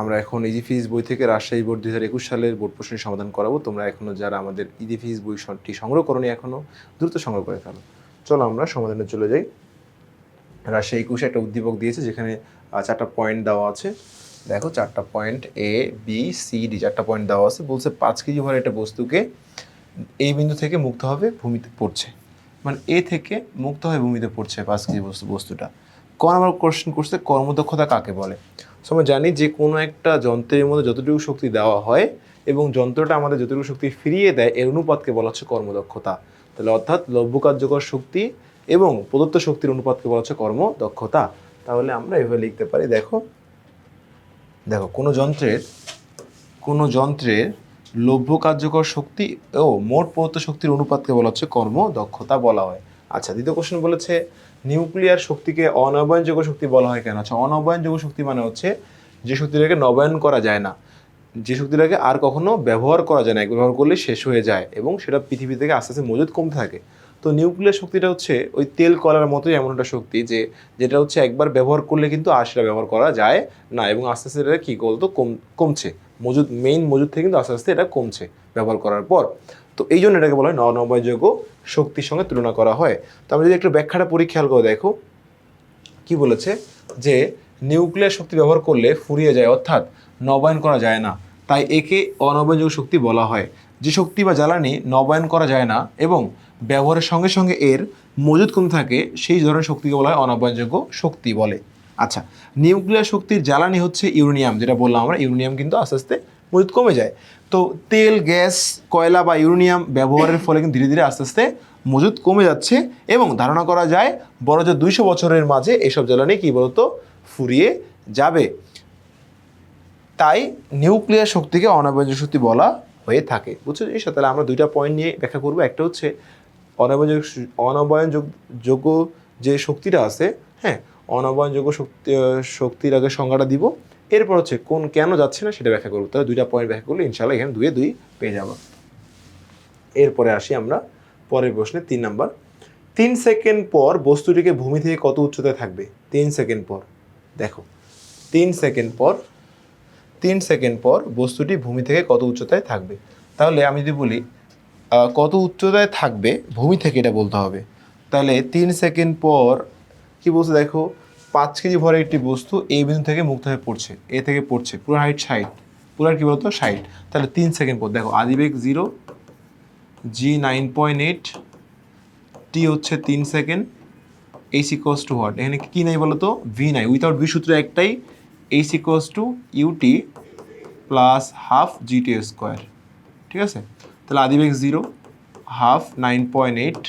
আমরা এখন ইজি ফিজ বই থেকে রাজশাহী বোর্ড দুই হাজার একুশ সালের বোর্ড প্রশ্নের সমাধান করাবো। তোমরা এখনও যারা আমাদের ইজি ফিজ বইটি সংগ্রহ করনি এখনও দ্রুত সংগ্রহ করে ফেলো। চলো আমরা সমাধানে চলে যাই। রাজশাহী একুশে একটা উদ্দীপক দিয়েছে যেখানে চারটা পয়েন্ট দেওয়া আছে। দেখো, চারটা point A B C D চারটা পয়েন্ট দেওয়া আছে। বলছে পাঁচ কেজি ভরের একটা বস্তুকে এই বিন্দু থেকে মুক্ত হবে, ভূমিতে পড়ছে। মানে এ থেকে মুক্ত হয়ে ভূমিতে পড়ছে পাঁচ কেজি বস্তু, বস্তুটা। ক নম্বর কোশ্চেন করছে, কর্মদক্ষতা কাকে বলে? সো আমরা জানি যে কোনো একটা যন্ত্রের মধ্যে যতটুকু শক্তি দেওয়া হয় এবং যন্ত্রটা আমাদের যতটুকু শক্তি ফিরিয়ে দেয়, এর অনুপাতকে বলা হচ্ছে কর্মদক্ষতা। তাহলে অর্থাৎ লভ্য কার্যকর শক্তি এবং প্রদত্ত শক্তির অনুপাতকে বলা হচ্ছে কর্মদক্ষতা। তাহলে আমরা এভাবে লিখতে পারি, দেখো। দেখো, কোনো যন্ত্রের কোনো যন্ত্রের লভ্য কার্যকর শক্তি ও মোট প্রদত্ত শক্তির অনুপাতকে বলা হচ্ছে কর্ম দক্ষতা বলা হয়। আচ্ছা দ্বিতীয় কোশ্চেন বলেছে নিউক্লিয়ার শক্তিকে অনবায়নযোগ্য শক্তি বলা হয় কেন? আচ্ছা অনবায়নযোগ্য শক্তি মানে হচ্ছে যে শক্তিটাকে নবায়ন করা যায় না। যে শক্তিটাকে আর কখনো ব্যবহার করা যায় না ব্যবহার করলে শেষ হয়ে যায় এবং সেটা পৃথিবী থেকে আস্তে আস্তে মজুদ কমতে থাকে। তো নিউক্লিয়ার শক্তিটা হচ্ছে ওই তেল কলার মতোই এমন একটা শক্তি যে, যেটা হচ্ছে একবার ব্যবহার করলে কিন্তু আর সেটা ব্যবহার করা যায় না এবং আস্তে আস্তে এটা কী বলতো? কম, কমছে। মজুদ মেইন মজুদ থেকে কিন্তু আস্তে আস্তে এটা কমছে ব্যবহার করার পর। তো এই জন্য এটাকে বলা হয় নবনবয়যোগ্য শক্তির সঙ্গে তুলনা করা হয়। তো আমরা যদি একটু ব্যাখ্যাটা, পরীক্ষা খেয়াল করে দেখো। কি বলেছে? যে নিউক্লিয়ার শক্তি ব্যবহার করলে ফুরিয়ে যায়, অর্থাৎ নবায়ন করা যায় না। তাই একে অনবায়নযোগ্য শক্তি বলা হয়। যে শক্তি বা জ্বালানি নবায়ন করা যায় না এবং ব্যবহারের সঙ্গে সঙ্গে এর মজুদ কমতে থাকে, সেই ধরনের শক্তিকে বলা হয় অনবায়নযোগ্য শক্তি বলে। আচ্ছা নিউক্লিয়ার শক্তির জ্বালানি হচ্ছে ইউরেনিয়াম, যেটা বললাম আমরা, ইউরেনিয়াম কিন্তু আস্তে আস্তে মজুদ কমে যায়। তো তেল, গ্যাস, কয়লা বা ইউরেনিয়াম ব্যবহারের ফলে কিন্তু ধীরে ধীরে আস্তে আস্তে মজুদ কমে যাচ্ছে এবং ধারণা করা যায় বড় যে দুইশো বছরের মাঝে এসব জ্বালানি কী বলতো ফুরিয়ে যাবে। তাই নিউক্লিয়ার শক্তিকে অনবায়নযোগ্য শক্তি বলা হয়ে থাকে। বুঝছ জিনিস তাহলে আমরা দুইটা পয়েন্ট নিয়ে ব্যাখ্যা করব। একটা হচ্ছে অনবায়নযোগ্য অনবায়নযোগ্য যে শক্তিটা আছে হ্যাঁ অনবয়নযোগ্য শক্তি শক্তির আগে সংজ্ঞাটা দিব। এরপর হচ্ছে কোন কেন যাচ্ছে না সেটা ব্যাখ্যা করব। তাহলে দুইটা পয়েন্ট ব্যাখ্যা করলে ইনশাল্লাহ এখানে দুয়ে দুই পেয়ে যাব। এরপরে আসি আমরা পরের প্রশ্নে তিন নাম্বার। তিন সেকেন্ড পর বস্তুটিকে ভূমি থেকে কত উচ্চতায় থাকবে? তিন সেকেন্ড পর। দেখো, তিন সেকেন্ড পর, তিন সেকেন্ড পর বস্তুটি ভূমি থেকে কত উচ্চতায় থাকবে? তাহলে আমি যদি বলি কত উচ্চতায় থাকবে? ভূমি থেকে এটা বলতে হবে। তাহলে তিন সেকেন্ড পর কি বলছে দেখো? পাঁচ কেজি ভরের একটি বস্তু এই বিন্দু থেকে মুক্ত হয়ে পড়ছে, এ থেকে পড়ছে। পুরো হাইট ষাট। পুরো কি বলতো? ষাট। তাহলে তিন সেকেন্ড পর। দেখো, আদিবেগ zero g nine point eight t হচ্ছে তিন second h equals to what এখানে কী নাই বলো তো ভি নাই। উইথাউট ভি সূত্র একটাই h equals to u t plus half g t square ঠিক আছে? তাহলে আদিবেগ zero half nine point eight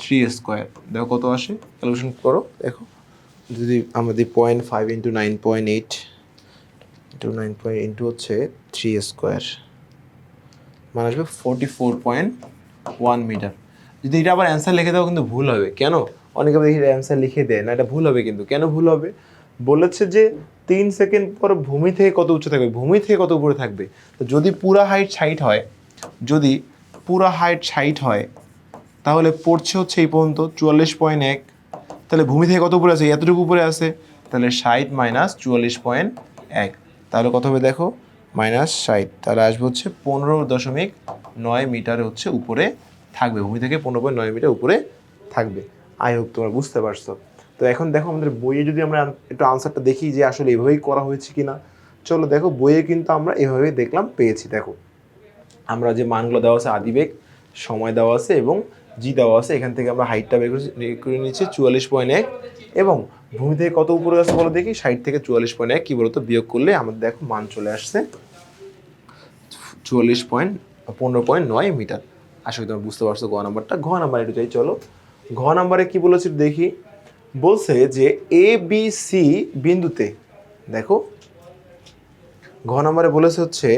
three square দেখো কত আসে? ক্যালকুলেশন করো, দেখো। যদি আমাদের point five into nine point eight into nine point into হচ্ছে থ্রি স্কোয়ার মানে আসবে forty four point one metre যদি এটা আবার অ্যান্সার লিখে দেওয়া কিন্তু ভুল হবে। কেন? অনেকে দেখি অ্যান্সার লিখে দেয় না, এটা ভুল হবে কিন্তু। কেন ভুল হবে? বলেছে যে তিন সেকেন্ড পর ভূমি থেকে কত উঁচু থাকবে? ভূমি থেকে কত উপরে থাকবে? তো যদি পুরা হাইট ষাট হয়, যদি পুরা হাইট ষাট হয়, তাহলে পড়ছে হচ্ছে এই পর্যন্ত চুয়াল্লিশ পয়েন্ট এক তাহলে ভূমি থেকে কত উপরে আছে এতটুকু উপরে আছে তাহলে ষাট মাইনাস চুয়াল্লিশ পয়েন্ট এক। তাহলে কত হবে দেখো? মাইনাস ষাট। তাহলে আসবে হচ্ছে পনেরো দশমিক নয় মিটার হচ্ছে উপরে থাকবে। ভূমি থেকে পনেরো পয়েন্ট নয় মিটার উপরে থাকবে। আই হোক তোমরা বুঝতে পারছ। তো এখন দেখো আমাদের বইয়ে যদি আমরা একটু আনসারটা দেখি যে আসলে এভাবেই করা হয়েছে কিনা। চলো দেখো, বইয়ে কিন্তু আমরা এভাবেই দেখলাম, পেয়েছি। দেখো, আমরা যে মানগুলো দেওয়া আছে, আদিবেগ, সময় দেওয়া আছে এবং জি দেওয়া আছে, এখান থেকে আমরা হাইটটা বের করে নিচ্ছি চুয়াল্লিশ পয়েন্ট এক। এবং ভূমি থেকে কত উপরে আছে বলো দেখি? ষাট থেকে চুয়াল্লিশ পয়েন্ট এক, কী বলতো? বিয়োগ করলে আমাদের দেখো মান চলে আসছে চুয়াল্লিশ পয়েন্ট পনেরো পয়েন্ট নয় মিটার। আশা করি তোমরা বুঝতে পারছ ঘ নাম্বারটা। ঘ নাম্বার একটু চাই, চলো। ঘ নাম্বারে কি বলেছি দেখি? বলছে যে এ বি সি বিন্দুতে, দেখো। ঘ নাম্বারে বলেছে হচ্ছে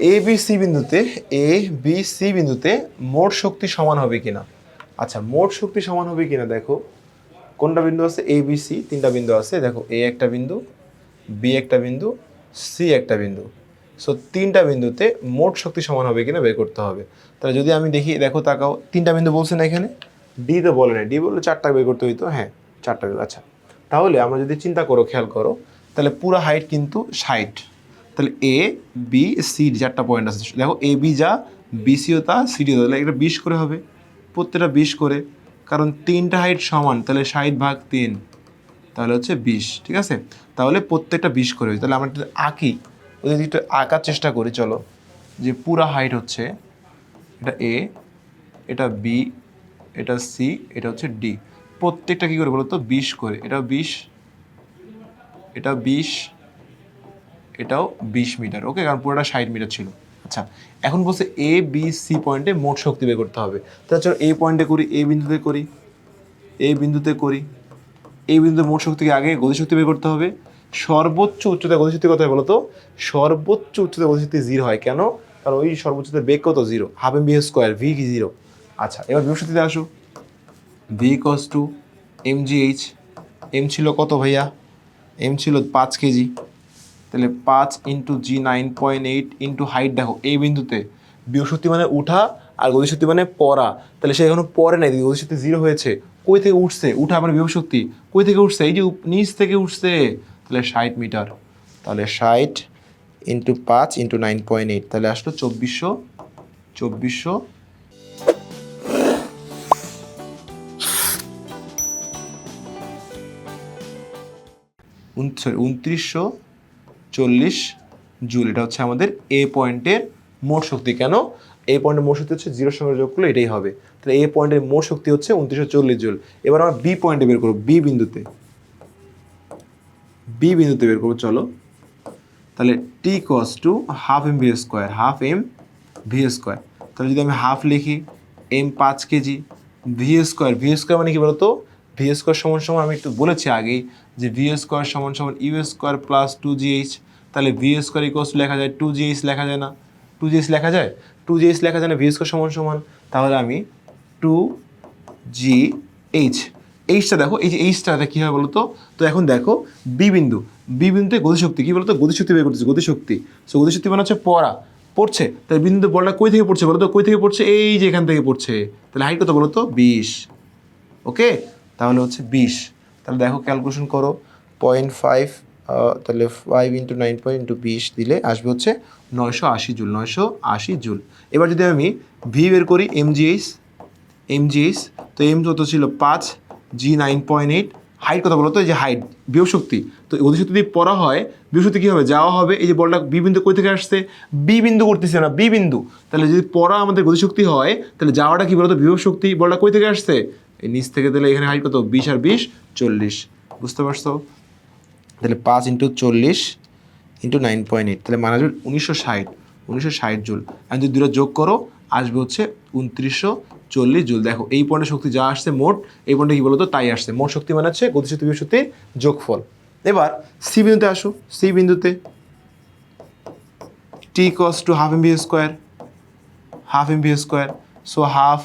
এ বি সি বিন্দুতে এ বি সি বিন্দুতে মোট শক্তি সমান হবে কিনা? আচ্ছা মোট শক্তি সমান হবে কিনা দেখো, কোনটা বিন্দু আছে? এ বি সি তিনটা বিন্দু আছে। দেখো এ একটা বিন্দু বি একটা বিন্দু সি একটা বিন্দু। সো তিনটা বিন্দুতে মোট শক্তি সমান হবে কিনা বের করতে হবে। তাহলে যদি আমি দেখি, দেখো, তাকাও, তিনটা বিন্দু বলছে না এখানে? ডি তো বলে না ডি বললে চারটা বের করতে হইতো? হ্যাঁ চারটা আচ্ছা তাহলে আমরা যদি চিন্তা করো, খেয়াল করো, তাহলে পুরো হাইট কিন্তু ষাট। তাহলে এ বি সি চারটা পয়েন্ট আছে। দেখো এ বি যা বিসিও তা সিডিও তাহলে এটা বিশ করে হবে। প্রত্যেকটা বিশ করে। কারণ তিনটা হাইট সমান, তাহলে ষাট ভাগ তিন, তাহলে হচ্ছে বিশ, ঠিক আছে? তাহলে প্রত্যেকটা বিশ করে। তাহলে আমরা একটু আঁকি ওই একটু আঁকার চেষ্টা করি, চলো। যে পুরা হাইট হচ্ছে, এটা এ এটা বি এটা সি এটা হচ্ছে ডি প্রত্যেকটা কী করে বলো তো? বিশ করে। এটা বিশ এটা বিশ এটাও বিশ মিটার। ওকে, কারণ পুরোটা ষাট মিটার ছিল। আচ্ছা এখন বলছে এ বি সি পয়েন্টে মোট শক্তি বের করতে হবে। তাহলে চলো এ পয়েন্টে করি এ বিন্দুতে করি এ বিন্দুতে করি। এই বিন্দুতে মোট শক্তিকে আগে গতিশক্তি বের করতে হবে। সর্বোচ্চ উচ্চতা গতিশক্তি কত হয় বলো তো সর্বোচ্চ উচ্চতা গতিশক্তি জিরো হয়। কেন? কারণ ওই সর্বোচ্চতার বেগ কত? Zero half m v square v কি জিরো আচ্ছা এবার বিভূষক্তিতে আসো। V equals to m g h m ছিল কত ভাইয়া? এম ছিল পাঁচ কেজি। তাহলে পাঁচ into g nine point eight into height দেখো, এই বিন্দুতে। বিভূশক্তি মানে উঠা আর গতিশক্তি মানে পড়া। তাহলে সে এখনও পরে নাই গতিশক্তি জিরো হয়েছে। কই থেকে উঠছে? উঠা মানে বিভূশক্তি কই থেকে উঠছে? এই যে নিচ থেকে উঠছে। তাহলে ষাট মিটার। তাহলে ষাট ইন্টু পাঁচ ইন্টু নাইন পয়েন্ট এইট তাহলে আসলো চব্বিশশো চব্বিশশো। সরি উনত্রিশশো চল্লিশ জুল। এটা হচ্ছে আমাদের এ পয়েন্টের মোট শক্তি। কেন? এ পয়েন্টের মোট শক্তি হচ্ছে জিরোর সঙ্গে যোগ করলে এটাই হবে। তাহলে এ পয়েন্টের মোট শক্তি হচ্ছে উনত্রিশশো চল্লিশ জুল। এবার আমরা বি পয়েন্টে বের করব বি বিন্দুতে। বি বিন্দুতে বের করব, চলো। তাহলে T equals to half m v square half m v square তাহলে যদি আমি হাফ লিখি এম পাঁচ kg v square v square মানে কি বলতো? ভি স্কোয়ার সমান সমান, আমি একটু বলেছি আগেই যে ভি স্কোয়ার সমান সমান u square plus two g h তাহলে ভি স্কোয়ার ইকোয়াস লেখা যায় টু জি এইচ লেখা যায় না। টু জি এইচ লেখা যায়? টু জি এইচ লেখা যায় না ভি স্কোয়ার সমান সমান। তাহলে আমি টু জি এইচ এইচটা দেখো, এই যে এইচটা কী হয় বলতো তো? এখন দেখো বি বিন্দু। বি বিন্দুতে গতিশক্তি, কী বলতো? গতিশক্তি বের করতেছে, গতিশক্তি। সো গতিশক্তি মানে হচ্ছে পড়া। পড়ছে? তাহলে বিন্দুতে বলটা কই থেকে পড়ছে বলতো কই থেকে পড়ছে? এই যে এখান থেকে পড়ছে। তাহলে হাইট কত বলতো বিশ। ওকে তাহলে হচ্ছে বিশ। তাহলে দেখো ক্যালকুলেশন করো। পয়েন্ট ফাইভ তাহলে five into nine point into বিশ দিলে আসবে হচ্ছে নয়শো আশি জুল, নয়শো আশি জুল। এবার যদি আমি ভি বের করি এমজিএইচ এমজিএইচ তো এম কত ছিল? পাঁচ g nine point eight height কথা বলো তো এই যে হাইট বিয়োশক্তি তো অধিশক্তি যদি পড়া হয় বিয়োশক্তি কী হবে? যাওয়া হবে। এই যে বলটা বি বিন্দু কই থেকে আসছে? বি বিন্দু করতেছে না বি বিন্দু। তাহলে যদি পড়া আমাদের গতিশক্তি হয়, তাহলে যাওয়াটা কি বলতো? বিভবশক্তি বলটা কই থেকে আসছে? এই নিচ থেকে, তাহলে এখানে হাইট কত? বিশ আর বিশ, চল্লিশ। বুঝতে পারছ? তাহলে পাঁচ ইন্টু চল্লিশ ইন্টু নাইন পয়েন্ট এইট তাহলে মানা যাবে উনিশশো ষাট উনিশশো ষাট জুল। আর যদি দুটো যোগ করো, আসবে হচ্ছে উনত্রিশশো চল্লিশ জুল। দেখো, এই পয়েন্টের শক্তি যা আসছে মোট, এই পয়েন্টে কি বলতো, তাই আসছে। মোট শক্তি মানে হচ্ছে গতিশক্তি বিশক্তির যোগফল। এবার সি বিন্দুতে আসো। সি বিন্দুতে T equals to half m v square half m v square so half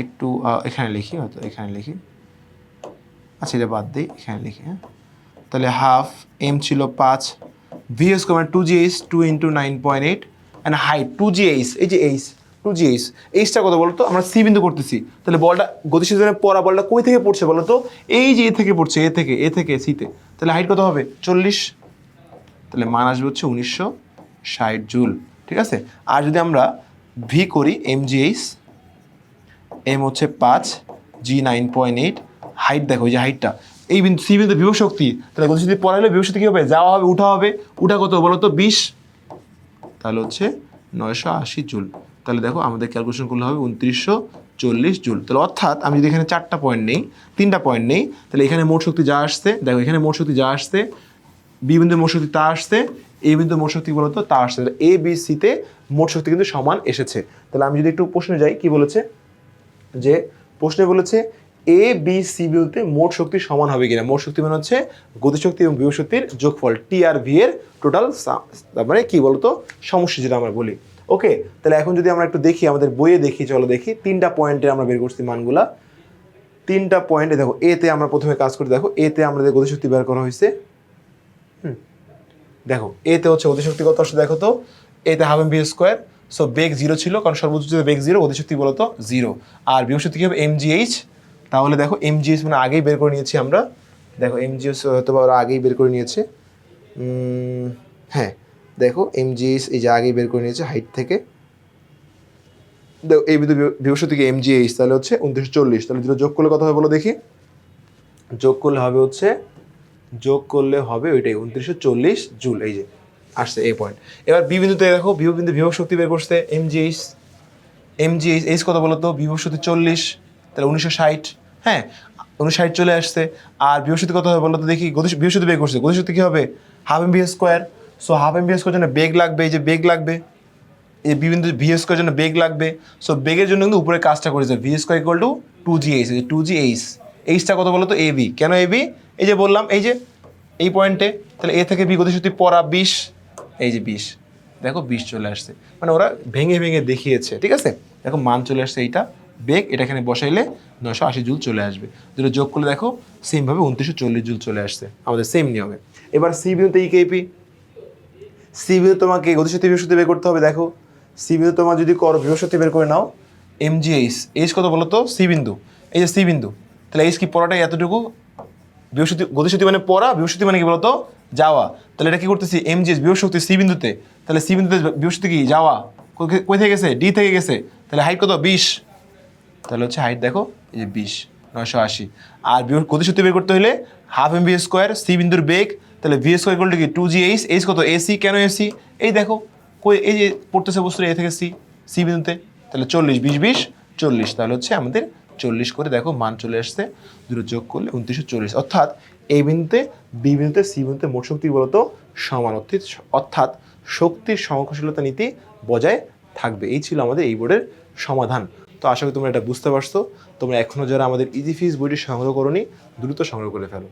একটু এখানে লিখি, হয়তো এখানে লিখি। আচ্ছা এটা বাদ দিই, এখানে লিখি হ্যাঁ। তাহলে হাফ এম ছিল পাঁচ ভি এস কমার two g h two into nine point eight and height two g h এই যে এইচ টু জি এইচ এইচটা কত বলতো? আমরা সি বিন্দু করতেছি। তাহলে বলটা গতিশীল জন্য পড়া বলটা কই থেকে পড়ছে বলো তো এই যে এ থেকে পড়ছে, এ থেকে এ থেকে সিতে তাহলে হাইট কত হবে? চল্লিশ। তাহলে মান আসবে হচ্ছে উনিশশো ষাট জুল, ঠিক আছে? আর যদি আমরা ভি করি এম জি এইচ এম হচ্ছে পাঁচ g nine point eight height দেখো, এই যে হাইটটা এই বিন্দু, সি বিন্দু বিভব শক্তি, তাহলে গতি যদি পড়ালে বিভব শক্তি কী হবে? যাওয়া হবে, উঠা হবে। উঠা কত? বলো তো, বিশ। তাহলে হচ্ছে নয়শো আশি জুল। তাহলে দেখো, আমাদের ক্যালকুলেশন করলে হবে উনত্রিশশো চল্লিশ জুল। তাহলে অর্থাৎ, আমি যদি এখানে চারটা পয়েন্ট নেই, তিনটা পয়েন্ট নেই, তাহলে এখানে মোট শক্তি যা আসছে, দেখো, এখানে মোট শক্তি যা আসছে, বি বিন্দুর মোট শক্তি তা আসছে, এ বিন্দু মোট শক্তি বলতো তা আসছে। তাহলে এ, বি সিতে মোট শক্তি কিন্তু সমান এসেছে। তাহলে আমি যদি একটু প্রশ্নে যাই, কি বলেছে? যে প্রশ্নে বলেছে এ বি সি বিন্দুতে মোট শক্তি সমান হবে কিনা? মোট শক্তি মানে হচ্ছে গতিশক্তি এবং বিভব শক্তির যোগফল টি আর ভি এর টোটাল মানে কি বলতো? সমস্যা যেটা আমরা বলি। ওকে তাহলে এখন যদি আমরা একটু দেখি, আমাদের বইয়ে দেখি, চলো দেখি। তিনটা পয়েন্টে আমরা বের করছি মানগুলা। তিনটা পয়েন্টে দেখো এতে আমরা প্রথমে কাজ করি, দেখো এতে আমাদের গতিশক্তি বের করা হয়েছে। দেখো এতে হচ্ছে গতিশক্তি কত আসছে, দেখো তো। এতে half m v square so বেগ জিরো ছিল, কারণ সর্বোচ্চ বেগ জিরো গতিশক্তি বলতো জিরো আর বিভব শক্তি কি হবে? এম জি এইচ তাহলে দেখো এম জি এইচ মানে আগেই বের করে নিয়েছি আমরা। দেখো এমজিএস হয়তো বা ওরা আগেই বের করে নিয়েছে। হ্যাঁ দেখো এমজিএস এই যে আগেই বের করে নিয়েছে হাইট থেকে। দেখো এই বিন্দু বৃহস্পতি থেকে এমজিএইচ তাহলে হচ্ছে উনত্রিশশো চল্লিশ। তাহলে দুটো যোগ করলে কত হবে বলো দেখি? যোগ করলে হবে হচ্ছে, যোগ করলে হবে ওইটাই, উনত্রিশশো চল্লিশ জুল, এই যে আসছে এই পয়েন্ট এবার বি দেখো, বিভব বিন্দু বিভব শক্তি বের করছে এমজিএইচ এমজিএইচ এইচ কত বলো তো বিভব শক্তি চল্লিশ। তাহলে উনিশশো ষাট হ্যাঁ উনষাট চলে আসছে। আর বৃহস্পতি কত হবে বলো তো দেখি বৃহস্পতি বেগ করছে। গতিশক্তি কী হবে? Half m v square so half m v square জন্য বেগ লাগবে, এই যে বেগ লাগবে, এই বিভিন্ন ভি স্কোয়ার জন্য বেগ লাগবে। সো বেগের জন্য কিন্তু উপরে কাজটা করেছে। V square equal to two g h two g h এইচটা কত বলো তো এ বি কেন এ বি এই যে বললাম, এই যে, এই পয়েন্টে তাহলে এ থেকে বি গতিশক্তি পড়া বিশ, এই যে বিশ। দেখো বিশ চলে আসছে। মানে ওরা ভেঙে ভেঙে দেখিয়েছে, ঠিক আছে? দেখো মান চলে আসছে এইটা। বেগ এটা এখানে বসাইলে নশো আশি জুল চলে আসবে। দুটো যোগ করলে দেখো সেমভাবে উনত্রিশশো চল্লিশ জুল চলে আসছে আমাদের সেম নিয়মে। এবার সি বিন্দুতে ইকেপি সি বিন্দু তোমাকে গতিশক্তি বৃহস্পতি বের করতে হবে, দেখো। সি বিন্দু তোমার যদি করো বৃহস্পতি বের করে নাও এম জি এইচ কত বলো তো? সি বিন্দু। এই যে সি বিন্দু, তাহলে এইচ কি পড়াটাই এতটুকু? বৃহস্পতি গতিশক্তি মানে পড়া বৃহস্পতি মানে কি বলতো? যাওয়া। তাহলে এটা কি করতেছি? এম জি বৃহস্পতি সি বিন্দুতে। তাহলে সি বিন্দুতে বৃহস্পতি কি? যাওয়া। থেকে গেছে? ডি থেকে গেছে। তাহলে হাইট কত? বিশ। তাহলে হচ্ছে হাইট দেখো, এই যে বিশ, নয়শো আশি। আর বৃহ- গতিশক্তি বের করতে হলে half m v square C বিন্দুর বেগ, তাহলে ভি স্কোয়ার করলে কি? টু জি এইচ এইচ কত? এসি কেন এসি এই দেখো, কই এই যে পড়তেছে বস্তু এ থেকে সি সি বিন্দুতে, তাহলে চল্লিশ, বিশ বিশ, চল্লিশ। তাহলে হচ্ছে আমাদের চল্লিশ করে দেখো, মান চলে আসছে দুটো যোগ করলে উনত্রিশশো চল্লিশ। অর্থাৎ এই বিন্দুতে বি বিন্দুতে সি বিন্দুতে মোট শক্তি বলতো সমান অর্থাৎ শক্তির সংকোশীলতা নীতি বজায় থাকবে। এই ছিল আমাদের এই বোর্ডের সমাধান। তো আশা করি তোমরা এটা বুঝতে পারছ। তোমরা এখনও যারা আমাদের ইজি ফিজ বইটি সংগ্রহ করনি, দ্রুত সংগ্রহ করে ফেলো।